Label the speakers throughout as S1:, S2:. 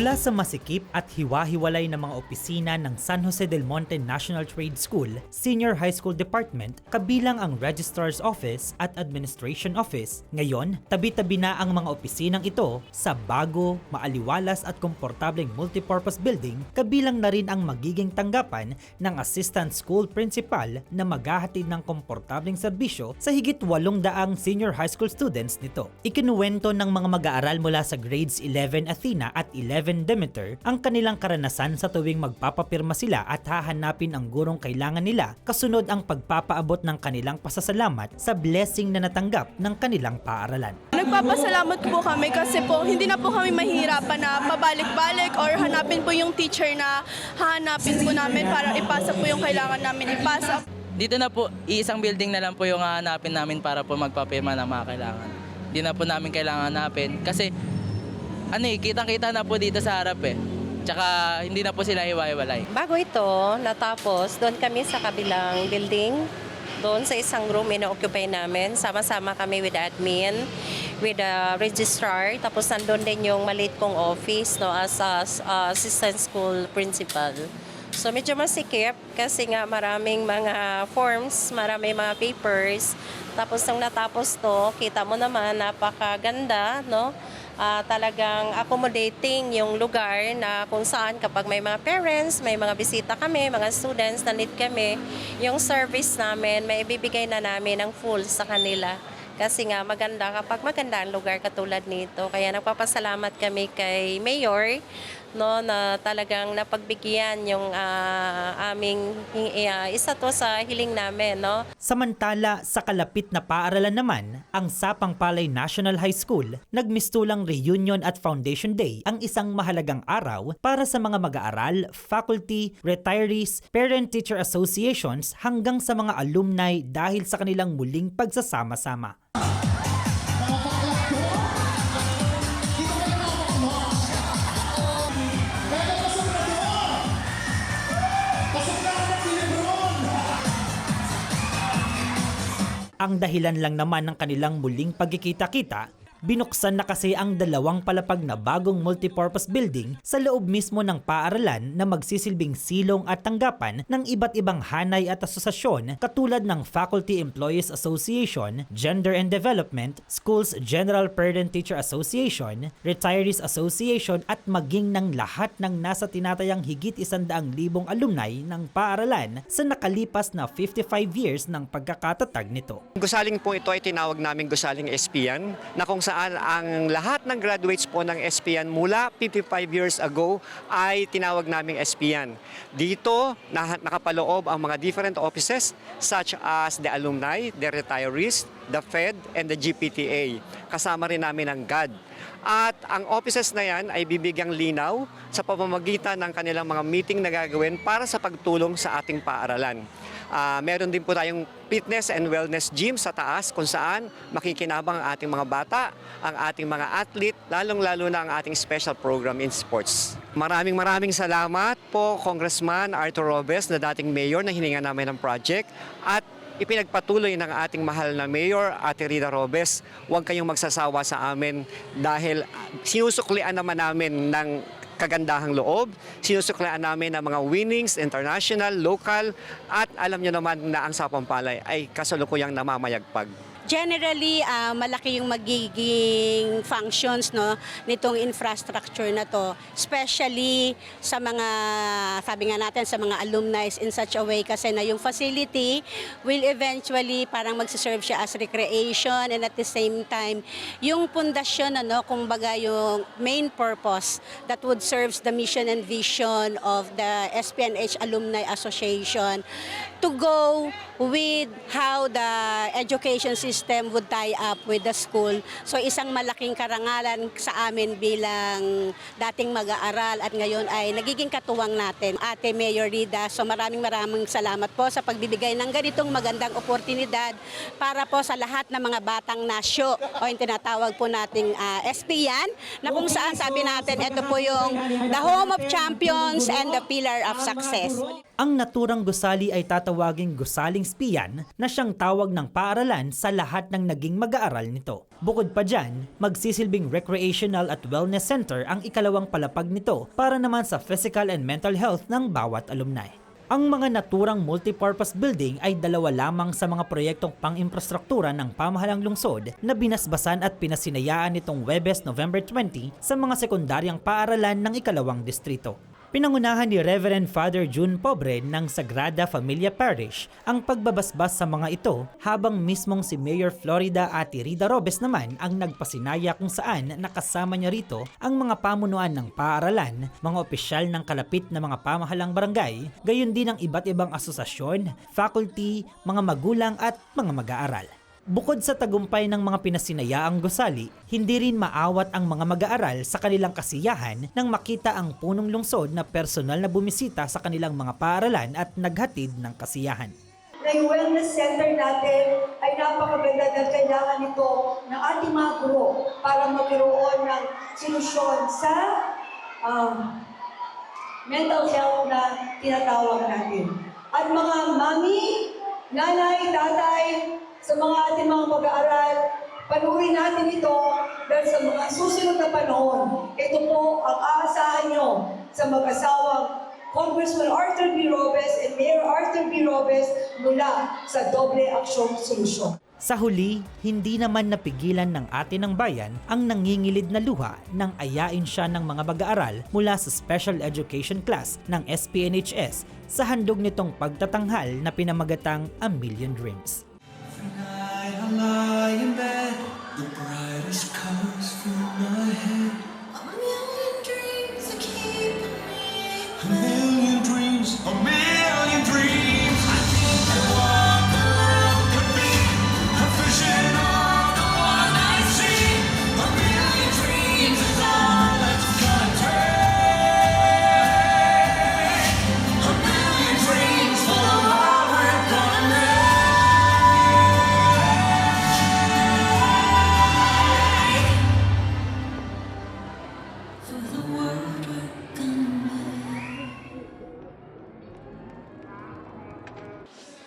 S1: Mula sa masikip at hiwa-hiwalay na mga opisina ng San Jose del Monte National Trade School Senior High School Department kabilang ang Registrar's Office at Administration Office, ngayon tabi-tabi na ang mga opisinang ito sa bago, maaliwalas at komportableng multipurpose building kabilang na rin ang magiging tanggapan ng Assistant School Principal na maghahatid ng komportableng serbisyo sa higit 800 senior high school students nito. Ikinuwento ng mga mag-aaral mula sa grades 11 Athena at 11 Demeter ang kanilang karanasan sa tuwing magpapapirma sila at hahanapin ang gurong kailangan nila kasunod ang pagpapaabot ng kanilang pasasalamat sa blessing na natanggap ng kanilang paaralan.
S2: Nagpapasalamat po kami kasi po hindi na po kami mahirapan na pabalik-balik or hanapin po yung teacher na hahanapin po namin para ipasa po yung kailangan namin ipasa.
S3: Dito na po, iisang building na lang po yung hahanapin namin para po magpapirma ng mga kailangan. Hindi na po namin kailangan hanapin kasi ano eh, kitang-kita na po dito sa harap eh. Tsaka hindi na po sila hiwa-hiwalay.
S4: Bago ito, natapos, doon kami sa kabilang building. Doon sa isang room ina-occupy namin. Sama-sama kami with admin, with the registrar. Tapos nandun din yung maliit kong office no, as, as uh, assistant school principal. So medyo masikip kasi nga maraming mga forms, maraming mga papers. Tapos nung natapos to, kita mo naman napakaganda, no? Ah, talagang accommodating yung lugar na kung saan kapag may mga parents, may mga bisita kami, mga students na need kami, yung service namin, may ibibigay na namin ng full sa kanila. Kasi nga maganda kapag maganda ang lugar katulad nito. Kaya nagpapasalamat kami kay Mayor no na talagang napagbigyan yung ah, aming ah, isa to sa hiling namin no
S1: Samantala, sa kalapit na paaralan naman, ang Sapang Palay National High School, nagmistulang reunion at foundation day ang isang mahalagang araw para sa mga mag-aaral, faculty, retirees, parent-teacher associations hanggang sa mga alumni dahil sa kanilang muling pagsasama-sama. Ang dahilan lang naman ng kanilang muling pagkikita-kita, binuksan na kasi ang dalawang palapag na bagong multipurpose building sa loob mismo ng paaralan na magsisilbing silong at tanggapan ng iba't ibang hanay at asosasyon katulad ng Faculty Employees Association, Gender and Development, Schools General Parent Teacher Association, Retirees Association at maging ng lahat ng nasa tinatayang higit isandaang libong alumni ng paaralan sa nakalipas na 55 years ng pagkakatatag nito.
S5: Gusaling po ito ay tinawag namin Gusaling Espian na kung saan ang lahat ng graduates po ng Espian mula 55 years ago ay tinawag naming Espian. Dito na, nakapaloob ang mga different offices such as the alumni, the retirees, the Fed, and the GPTA. Kasama rin namin ang GAD. At ang offices na yan ay bibigyang linaw sa pamamagitan ng kanilang mga meeting na gagawin para sa pagtulong sa ating paaralan. Ah, meron din po tayong fitness and wellness gym sa taas kung saan makikinabang ang ating mga bata, ang ating mga athlete, lalong-lalo na ang ating special program in sports. Maraming maraming salamat po Congressman Arthur Robes na dating mayor na hininga namin ng project at ipinagpatuloy ng ating mahal na Mayor, Ate Rita Robes, huwag kayong magsasawa sa amin dahil sinusuklian naman namin ng kagandahang loob. Sinusuklian namin ang mga winnings, international, local, at alam nyo naman na ang Sapampalay ay kasalukuyang namamayagpag.
S6: Generally, ah, malaki yung magiging functions no nitong infrastructure na to, especially sa mga sabi nga natin sa mga alumni in such a way kasi na yung facility will eventually parang magsiserve siya as recreation and at the same time yung pundasyon ano kumbaga yung main purpose that would serves the mission and vision of the SPNH Alumni Association to go with how the education system would tie up with the school. So isang malaking karangalan sa amin bilang dating mag-aaral at ngayon ay nagiging katuwang natin. Ate Mayor Rida, so maraming maraming salamat po sa pagbibigay ng ganitong magandang oportunidad para po sa lahat ng mga batang nasyo o yung tinatawag po nating ah, SPyan na kung saan sabi natin ito po yung the home of champions and the pillar of success.
S1: Ang naturang gusali ay tatawaging gusaling spiyan na siyang tawag ng paaralan sa lahat ng naging mag-aaral nito. Bukod pa dyan, magsisilbing recreational at wellness center ang ikalawang palapag nito para naman sa physical and mental health ng bawat alumni. Ang mga naturang multipurpose building ay dalawa lamang sa mga proyektong pang-infrastruktura ng pamahalang lungsod na binasbasan at pinasinayaan nitong Webes November 20 sa mga sekundaryang paaralan ng ikalawang distrito. Pinangunahan ni Reverend Father June Pobre ng Sagrada Familia Parish ang pagbabasbas sa mga ito habang mismong si Mayor Florida Ati Rida Robes naman ang nagpasinaya kung saan nakasama niya rito ang mga pamunuan ng paaralan, mga opisyal ng kalapit na mga pamahalang barangay, gayon din ang iba't ibang asosasyon, faculty, mga magulang at mga mag-aaral. Bukod sa tagumpay ng mga pinasinayaang gusali, hindi rin maawat ang mga mag-aaral sa kanilang kasiyahan nang makita ang punong lungsod na personal na bumisita sa kanilang mga paaralan at naghatid ng kasiyahan.
S7: na yung wellness center natin ay napakaganda na kailangan ito ng ating mga guro para magkaroon ng solusyon sa um, mental health na tinatawag natin. At mga mami, nanay, tatay, sa mga ating mga mag-aaral, panurin natin ito dahil sa mga susunod na panahon, ito po ang aasahan nyo sa mag-asawang Congressman Arthur B. Robes and Mayor Arthur B. Robes mula sa Doble Aksyong Solusyon.
S1: Sa huli, hindi naman napigilan ng atin ng bayan ang nangingilid na luha nang ayain siya ng mga mag-aaral mula sa Special Education Class ng SPNHS sa handog nitong pagtatanghal na pinamagatang A Million Dreams.
S8: lying back.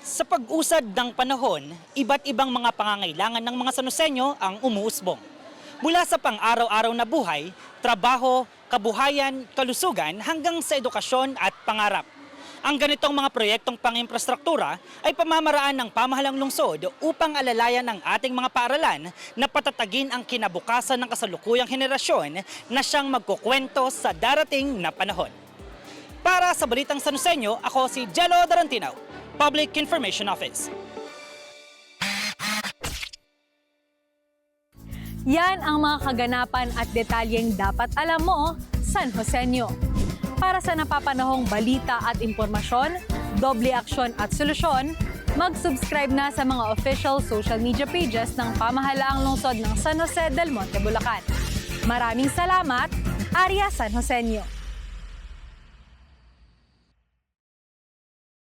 S1: Sa pag-usad ng panahon, iba't ibang mga pangangailangan ng mga Sanosenyo ang umuusbong. Mula sa pang-araw-araw na buhay, trabaho, kabuhayan, kalusugan hanggang sa edukasyon at pangarap. Ang ganitong mga proyektong pang-infrastruktura ay pamamaraan ng pamahalang lungsod upang alalayan ang ating mga paaralan na patatagin ang kinabukasan ng kasalukuyang henerasyon na siyang magkukwento sa darating na panahon. Para sa Balitang Sanusenyo, ako si Jello Darantinaw, Public Information Office.
S9: Yan ang mga kaganapan at detalyeng dapat alam mo, San Joseño. Para sa napapanahong balita at impormasyon, doble aksyon at solusyon, mag-subscribe na sa mga official social media pages ng pamahalaang lungsod ng San Jose del Monte, Bulacan. Maraming salamat, Arya San Joseño.